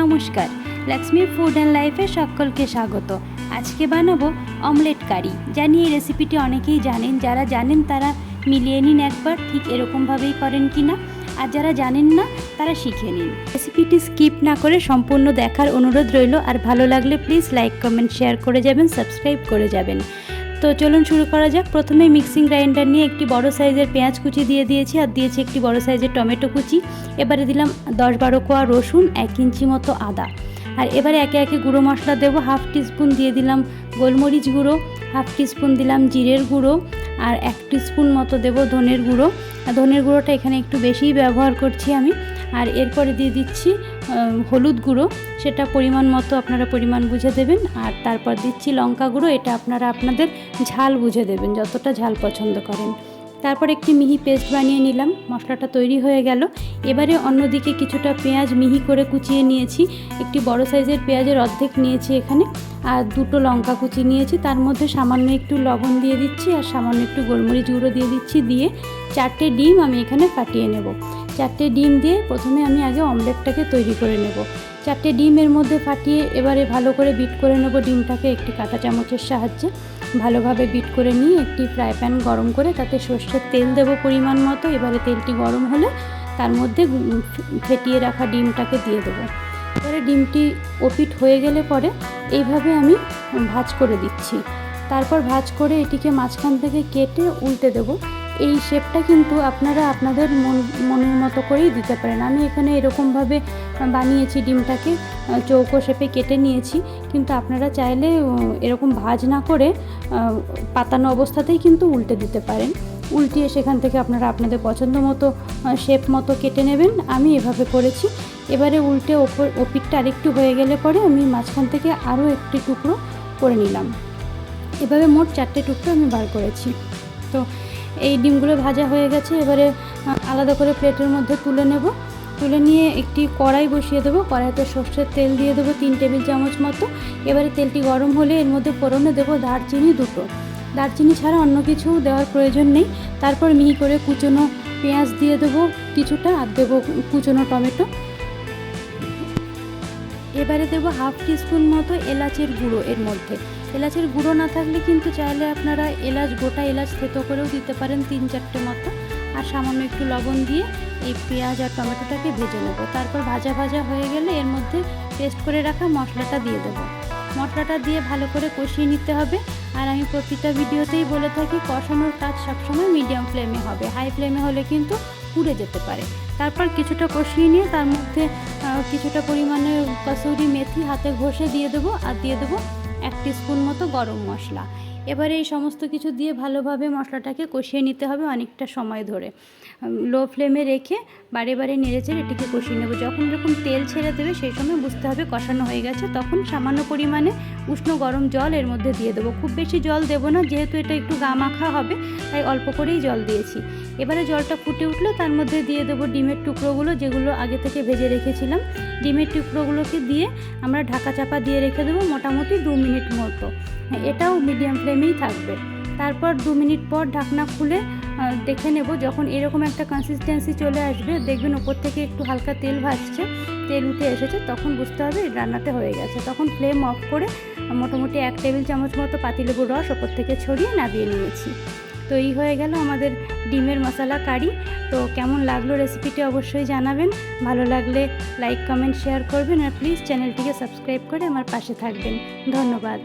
নমস্কার। Lakshmi food and লাইফে সকলকে স্বাগত। আজকে বানাবো অমলেট কারি জানি এই রেসিপিটি অনেকেই জানেন। যারা জানেন তারা মিলিয়ে নিন একবার। ঠিক এরকমভাবেই করেন কি না আর যারা জানেন না, তারা শিখে নিন। রেসিপিটি স্কিপ না করে সম্পূর্ণ দেখার অনুরোধ রইল। আর ভালো লাগলে প্লিজ লাইক কমেন্ট শেয়ার করে যাবেন সাবস্ক্রাইব করে যাবেন। তো চলুন শুরু করা যাক। প্রথমে মিক্সিং গ্রাইন্ডার নিয়ে একটি বড় সাইজের পেঁয়াজ কুচি দিয়ে দিয়েছি আর দিয়েছি একটি বড় সাইজের টমেটো কুচি। এবারে দিলাম দশ বারো কোয়া রসুন, এক ইঞ্চি মতো আদা। আর এবারে একে একে গুঁড়ো মশলা দেবো, হাফ টিস্পুন দিয়ে দিলাম গোলমরিচ গুঁড়ো, হাফ টিস্পুন দিলাম জিরের গুঁড়ো আর এক টিস্পুন মতো দেবো ধনের গুঁড়ো। ধনের গুঁড়োটা এখানে একটু বেশিই ব্যবহার করছি আমি। আর এরপরে দিয়ে দিচ্ছি হলুদ গুঁড়ো। সেটা পরিমাণ মতো আপনারা পরিমাণ বুঝে দেবেন আর তারপর দিচ্ছি লঙ্কা গুঁড়ো, এটা আপনারা আপনাদের ঝাল বুঝে দেবেন, যতটা ঝাল পছন্দ করেন। তারপর একটি মিহি পেস্ট বানিয়ে নিলাম, মশলাটা তৈরি হয়ে গেল। এবারে অন্যদিকে কিছুটা পেঁয়াজ মিহি করে কুচিয়ে নিয়েছি, একটি বড় সাইজের পেঁয়াজের অর্ধেক নিয়েছি এখানে, আর দুটো লঙ্কা কুচি নিয়েছি, তার মধ্যে সামান্য একটু লবণ দিয়ে দিচ্ছি, আর সামান্য একটু গোলমরিচ গুঁড়ো দিয়ে দিচ্ছি, দিয়ে চারটে ডিম আমি এখানে ফাটিয়ে নেব। চারটে ডিম দিয়ে প্রথমে আমি আগে অমলেটটাকে তৈরি করে নেব। চারটে ডিমের মধ্যে ফাটিয়ে এবারে ভালো করে বিট করে নেব ডিমটাকে একটি কাঁটা চামচের সাহায্যে। ভালোভাবে বিট করে নিয়ে একটি ফ্রাই প্যান গরম করে তাতে সর্ষের তেল দেব পরিমাণ মতো। এবারে তেলটি গরম হলে তার মধ্যে ফেটিয়ে রাখা ডিমটাকে দিয়ে দেবো। এবারে ডিমটি ওপিট হয়ে গেলে পরে এইভাবে আমি ভাজ করে দিচ্ছি। তারপর ভাজ করে এটিকে মাঝখান থেকে কেটে উল্টে দেব। এই শেপটা কিন্তু আপনারা আপনাদের মন, মনের মতো করেই দিতে পারেন। আমি এখানে এরকমভাবে বানিয়েছি ডিমটাকে, চৌকো শেপে কেটে নিয়েছি। কিন্তু আপনারা চাইলে এরকম ভাজ না করে পাতানো অবস্থাতেই কিন্তু উল্টে দিতে পারেন। উল্টিয়ে সেখান থেকে আপনারা আপনাদের পছন্দ মতো শেপ মতো কেটে নেবেন। আমি এভাবে করেছি। এবারে উল্টে ওপর ওপিটটা আরেকটু হয়ে গেলে পরে আমি মাঝখান থেকে আরও একটি টুকরো করে নিলাম। এভাবে মোট চারটে টুকরো আমি বার করেছি। তো এই ডিমগুলো ভাজা হয়ে গেছে। এবারে আলাদা করে প্লেটের মধ্যে তুলে নেব। তুলে নিয়ে একটি কড়াই বসিয়ে দেবো। কড়াইতে সর্ষের তেল দিয়ে দেবো তিন টেবিল চামচ মতো। এবারে তেলটি গরম হলে এর মধ্যে ফোড়নে দেবো দারচিনি দুটো। দারচিনি ছাড়া অন্য কিছু দেওয়ার প্রয়োজন নেই। তারপর মিহি করে কুচনো পেঁয়াজ দিয়ে দেবো কিছুটা, আর দেবো কুচনো টমেটো। এবারে দেবো হাফ টিস্পুন মতো এলাচের গুঁড়ো এর মধ্যে। এলাচের গুঁড়ো না থাকলে কিন্তু চাইলে আপনারা এলাচ, গোটা এলাচ থেতো করেও দিতে পারেন তিন চারটে মতো। আর সামান্য একটু লবণ দিয়ে এই পেঁয়াজ আর টমেটোটাকে ভেজে নেব। তারপর ভাজা ভাজা হয়ে গেলে এর মধ্যে পেস্ট করে রাখা মশলাটা দিয়ে দেবো। মশলাটা দিয়ে ভালো করে কষিয়ে নিতে হবে। আর আমি প্রতিটা ভিডিওতেই বলে থাকি, কষানোর কাজ সবসময় মিডিয়াম ফ্লেমে হবে। হাই ফ্লেমে হলে কিন্তু পুড়ে যেতে পারে। তারপর কিছুটা কষিয়ে নিয়ে তার মধ্যে কিছুটা পরিমাণে কসুরি মেথি হাতে ঘষে দিয়ে দেবো আর দিয়ে দেবো এক স্পুন মতো গরম মশলা। এবারে এই সমস্ত কিছু দিয়ে ভালোভাবে মশলাটাকে কষিয়ে নিতে হবে অনেকটা সময় ধরে। লো ফ্লেমে রেখে বারে বারে নেড়েচেড়ে এটিকে কষিয়ে নেব। যখন যখন তেল ছেড়ে দেবে, সেই সময় বুঝতে হবে কষানো হয়ে গেছে। তখন সামান্য পরিমাণে উষ্ণ গরম জল এর মধ্যে দিয়ে দেবো। খুব বেশি জল দেবো না, যেহেতু এটা একটু গা মাখা হবে, তাই অল্প করেই জল দিয়েছি। এবারে জলটা ফুটে উঠল, তার মধ্যে দিয়ে দেবো ডিমের টুকরোগুলো, যেগুলো আগে থেকে ভেজে রেখেছিলাম। ডিমের টুকরোগুলোকে দিয়ে আমরা ঢাকা চাপা দিয়ে রেখে দেবো মোটামুটি দু মিনিট মতো। এটাও মিডিয়াম ফ্লেমেই থাকবে। তারপর দু মিনিট পর ঢাকনা খুলে দেখে নেব যখন এরকম একটা কনসিস্টেন্সি চলে আসবে, দেখবেন ওপর থেকে একটু হালকা তেল ভাসছে তেল উঠে এসেছে, তখন বুঝতে হবে রান্নাতে হয়ে গেছে। তখন ফ্লেম অফ করে মোটামুটি এক টেবিল চামচ মতো পাতিলেবুর রস ওপর থেকে ছড়িয়ে নামিয়ে নিয়েছি। তো এই হয়ে গেল আমাদের ডিমের মশলা কারি। তো কেমন লাগল রেসিপিটি অবশ্যই জানাবেন। ভালো লাগলে লাইক কমেন্ট শেয়ার করবেন আর প্লিজ চ্যানেলটিকে সাবস্ক্রাইব করে আমার পাশে থাকবেন। ধন্যবাদ।